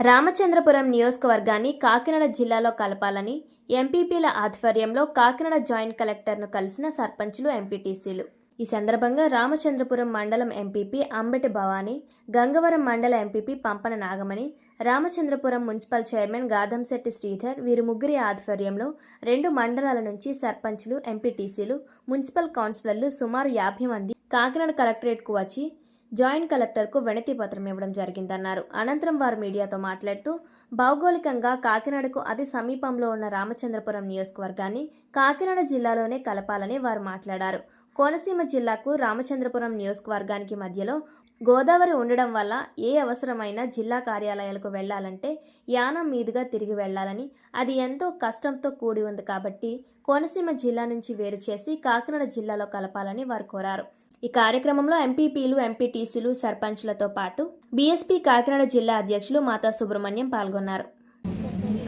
రామచంద్రపురం నియోజకవర్గాన్ని కాకినాడ జిల్లాలో కలపాలని ఎంపీపీల ఆధ్వర్యంలో కాకినాడ జాయింట్ కలెక్టర్ను కలిసిన సర్పంచులు ఎంపీటీసీలు. ఈ సందర్భంగా రామచంద్రపురం మండలం ఎంపీపీ అంబటి భవానీ గంగవరం మండల MPP Pampana Nagamani Ramachandrapuram municipal chairman Gadamsetti Sridhar వీరి ముగ్గురి ఆధ్వర్యంలో రెండు మండలాల నుంచి సర్పంచులు ఎంపీటీసీలు మున్సిపల్ కౌన్సిలర్లు సుమారు యాభై మంది కాకినాడ కలెక్టరేట్కు వచ్చి జాయింట్ కలెక్టర్కు వినతి పత్రం ఇవ్వడం జరిగిందన్నారు. అనంతరం వారు మీడియాతో మాట్లాడుతూ భౌగోళికంగా కాకినాడకు అతి సమీపంలో ఉన్న రామచంద్రపురం నియోజకవర్గాన్ని కాకినాడ జిల్లాలోనే కలపాలని వారు మాట్లాడారు. కోనసీమ జిల్లాకు రామచంద్రపురం నియోజకవర్గానికి మధ్యలో గోదావరి ఉండడం వల్ల ఏ అవసరమైనా జిల్లా కార్యాలయాలకు వెళ్ళాలంటే యానం మీదుగా తిరిగి వెళ్ళాలని. అది ఎంతో కష్టంతో కూడి ఉంది కాబట్టి కోనసీమ జిల్లా నుంచి వేరు చేసి కాకినాడ జిల్లాలో కలపాలని వారు కోరారు. ఈ కార్యక్రమంలో ఎంపీపీలు ఎంపీటీసీలు సర్పంచ్లతో పాటు బీఎస్పీ కాకినాడ జిల్లా అధ్యక్షులు మాతా సుబ్రహ్మణ్యం పాల్గొన్నారు.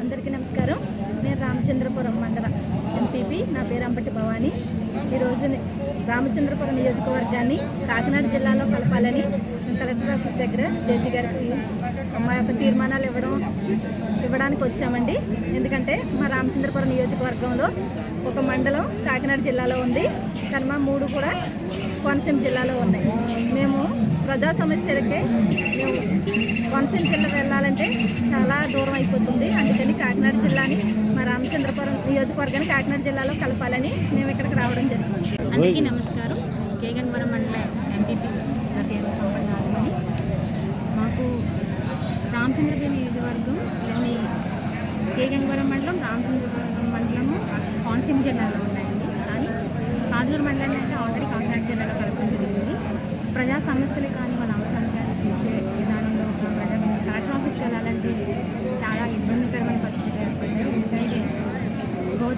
అందరికీ నమస్కారం. నేను రామచంద్రపురం మండల ఎంపీపీ. నా పేరు అంబటి భవానీ. ఈరోజు రామచంద్రపురం నియోజకవర్గాన్ని కాకినాడ జిల్లాలో కలపాలని కలెక్టర్ ఆఫీస్ దగ్గర జేసీ గారికి మా యొక్క తీర్మానాలు ఇవ్వడం ఇవ్వడానికి వచ్చామండి. ఎందుకంటే మా రామచంద్రపురం నియోజకవర్గంలో ఒక మండలం కాకినాడ జిల్లాలో ఉంది. కానీ మా మూడు కూడా కోనసీమ జిల్లాలో ఉన్నాయి. మేము ప్రజా సమస్యలకే మేము కోనసీమ జిల్లా వెళ్ళాలంటే చాలా దూరం అయిపోతుంది. అందుకని కాకినాడ జిల్లా చంద్రపురం నియోజకవర్గాన్ని కాకినాడ జిల్లాలో కలపాలని మేము ఇక్కడికి రావడం జరిగింది. అందరికీ నమస్కారం. కేగన్వరం మండల ఎంపీపీ మాకు రామచంద్రపురం నియోజకవర్గంలోని కేగంగవరం మండలం రామచంద్రపురం మండలము కోనసీమ జిల్లాలో ఉన్నాయండి. కానీ కాజూరు మండలాన్ని అయితే ఆల్రెడీ కాకినాడ జిల్లాలో కలపడం జరిగింది. ప్రజా సమస్యలు కానీ మన అవసరాలు కానీ తీర్చే విధానంలో ప్రజా కలెక్టర్ ఆఫీస్కి వెళ్ళాలంటే చాలా ఇబ్బందికరమైన పరిస్థితి ఏర్పడ్డాయి ఎందుకంటే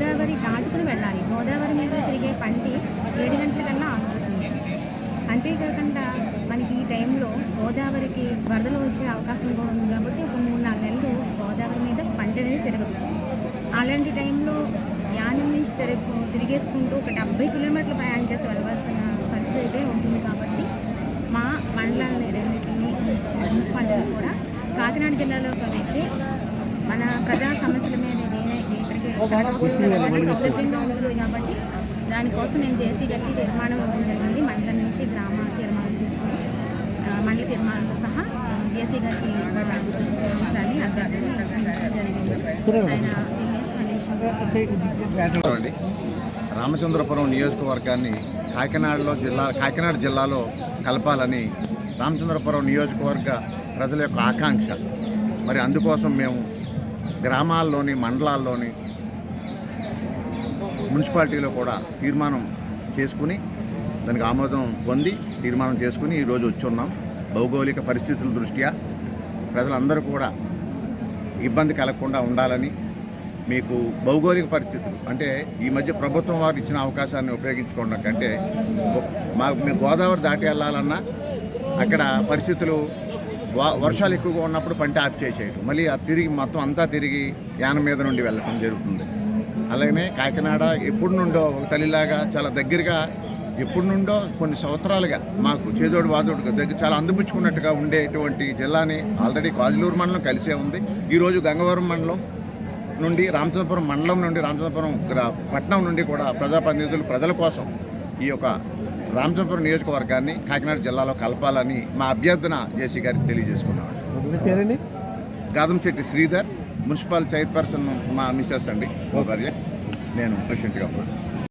గోదావరి దాటుకుని వెళ్ళాలి. గోదావరి మీద తిరిగే పంటి ఏడు గంటల కన్నా ఆగిపోతుంది. అంతేకాకుండా మనకి ఈ టైంలో గోదావరికి వరదలు వచ్చే అవకాశం కూడా ఉంది కాబట్టి ఒక మూడు నాలుగు నెలలు గోదావరి మీద పంట అనేది తిరగదు. అలాంటి టైంలో యానం నుంచి తిరగ తిరిగేసుకుంటూ ఒక డెబ్బై కిలోమీటర్లు ప్రయాణం చేసి వెళ్ళవలసిన పరిస్థితి అయితే ఉంటుంది కాబట్టి మా మండలాన్ని రెండింటిని పంటలు కూడా కాకినాడ జిల్లాలో కలిగితే మన ప్రజా సమస్యల మీద ఇక్కడికి సౌలభ్యంగా ఉంటుంది కాబట్టి దానికోసం నేను జేసీ తీర్మానం ఇవ్వడం జరిగింది. మండలం నుంచి గ్రామ తీర్మానం తీసుకుని మండల తీర్మానంతో సహా జేసీ గారికి ఇవ్వడానికి అభ్యర్థన జరిగింది. రామచంద్రపురం నియోజకవర్గాన్ని కాకినాడలో జిల్లా కాకినాడ జిల్లాలో కలపాలని రామచంద్రపురం నియోజకవర్గ ప్రజల యొక్క ఆకాంక్ష. మరి అందుకోసం మేము గ్రామాల్లోని మండలాల్లోని మున్సిపాలిటీలో కూడా తీర్మానం చేసుకుని దానికి ఆమోదం పొంది తీర్మానం చేసుకుని ఈరోజు వచ్చి ఉన్నాం. భౌగోళిక పరిస్థితుల దృష్ట్యా ప్రజలందరూ కూడా ఇబ్బంది కలగకుండా ఉండాలని మీకు భౌగోళిక పరిస్థితులు అంటే ఈ మధ్య ప్రభుత్వం వారు ఇచ్చిన అవకాశాన్ని ఉపయోగించుకోవడం కంటే మాకు మేము గోదావరి దాటి వెళ్ళాలన్నా అక్కడ పరిస్థితులు వర్షాలు ఎక్కువగా ఉన్నప్పుడు పంట ఆఫ్ చేసేయటం. మళ్ళీ అది తిరిగి మొత్తం అంతా తిరిగి యానం మీద నుండి వెళ్ళటం జరుగుతుంది. అలాగనే కాకినాడ ఎప్పటి నుండో ఒక తల్లిలాగా చాలా దగ్గరగా ఎప్పటి నుండో కొన్ని సంవత్సరాలుగా మాకు చేదోడు వాదోడు దగ్గర చాలా అందుపుచ్చుకున్నట్టుగా ఉండేటువంటి జిల్లాని ఆల్రెడీ కాజులూరు మండలం కలిసే ఉంది. ఈరోజు గంగవరం మండలం నుండి రామచంద్రపురం మండలం నుండి రామచంద్రపురం పట్టణం నుండి కూడా ప్రజాప్రతినిధులు ప్రజల కోసం ఈ యొక్క రామచంద్రపురం నియోజకవర్గాన్ని కాకినాడ జిల్లాలో కలపాలని మా అభ్యర్థన జేసీ గారికి తెలియజేసుకున్నాం. పేరండి? గాదంశెట్టి శ్రీధర్ మున్సిపల్ చైర్పర్సన్ మా మిసెస్ అండి. నేను ప్రెసిడెంట్గా ఉన్నాను.